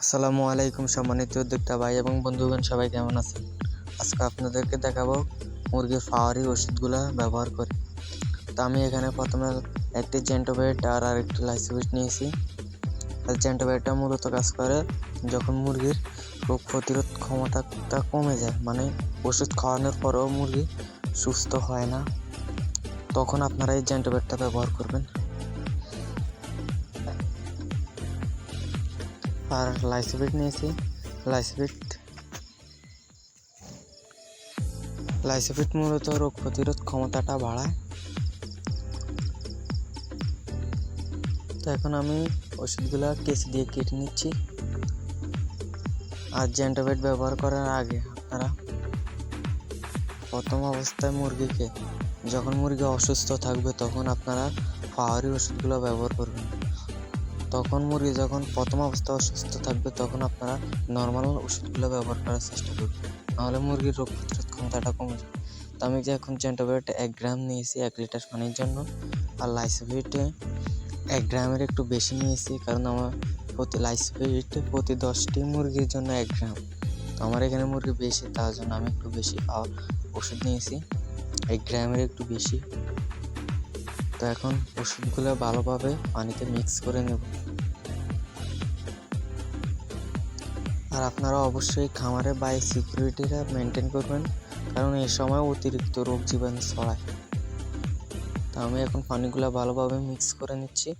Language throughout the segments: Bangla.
আসসালামু আলাইকুম সম্মানিত উদ্যোক্তা ভাই এবং বন্ধুগণ, সবাই কেমন আছেন? আজকে আপনাদেরকে দেখাবো মুরগির ফাওয়ারি ওষুধগুলো ব্যবহার করে। তো আমি এখানে প্রথমে একটি জেন্টোবেট আর আরেকটি লাইসোবিট নিয়েছি। জেন্টোবেটটা মূলত কাজ করে যখন মুরগির রোগ প্রতিরোধ ক্ষমতাটা কমে যায় মানে ওষুধ খাওয়ানোর পরেও মুরগি সুস্থ হয় না, তখন আপনারা এই জেন্টোবেটটা ব্যবহার করবেন। আর লাইসোবিট নিয়েছি। লাইসোবিট লাইসোবিট মূলত রোগ প্রতিরোধ ক্ষমতাটা বাড়ায়। তো এখন আমি ওষুধগুলো কেসি দিয়ে কেটে নিচ্ছি। আর জেন্টোবেট ব্যবহার করার আগে আপনারা প্রথম অবস্থায় মুরগিকে যখন মুরগি অসুস্থ থাকবে তখন আপনারা ফাওয়ারি ওষুধগুলো ব্যবহার করবেন। তখন মুরগি যখন প্রথম অবস্থায় অসুস্থ থাকবে, তখন আপনারা নর্মাল ওষুধগুলো ব্যবহার করার চেষ্টা করবেন। নাহলে মুরগির রোগ প্রতিরোধ ক্ষমতাটা কমে যাবে। তো আমি যে এখন জেন্টোবেট এক গ্রাম নিয়েছি, এক লিটার পানির জন্য। আর লাইসোভিটে এক গ্রামের একটু বেশি নিয়েছি, কারণ আমার প্রতি লাইসোভিট প্রতি দশটি মুরগির জন্য এক গ্রাম। তো আমার এখানে মুরগি বেশি, তার জন্য আমি একটু বেশি ওষুধ নিয়েছি। এক গ্রামের একটু বেশি। তো এখন ওষুধগুলো ভালোভাবে পানিতে মিক্স করে নেব। আর আপনারা অবশ্যই খামারে বাই সিকিউরিটিটা মেনটেন করবেন, কারণ এই সময় অতিরিক্ত রোগ জীবাণু ছড়ায়। তো আমি এখন পানিগুলো ভালোভাবে মিক্স করে নিচ্ছি।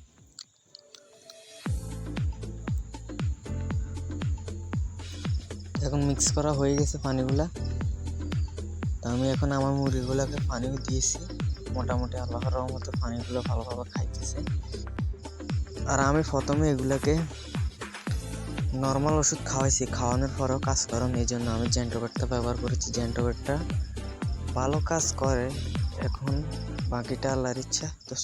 এখন মিক্স করা হয়ে গেছে পানিগুলা। তো আমি এখন আমার মুরগিগুলোকে পানিও দিয়েছি। মোটামুটি আল্লাহর মতো পানিগুলো ভালোভাবে খাইতেছে। আর আমি প্রথমে এগুলোকে নর্মাল ওষুধ খাওয়াইছি, খাওয়ানোর পরেও কাজ করেন এই জন্য আমি জেন্টোবেটটা ব্যবহার করেছি। জেন্টোবেটটা ভালো কাজ করে, এখন বাকিটা আল্লাহর ইচ্ছা, তো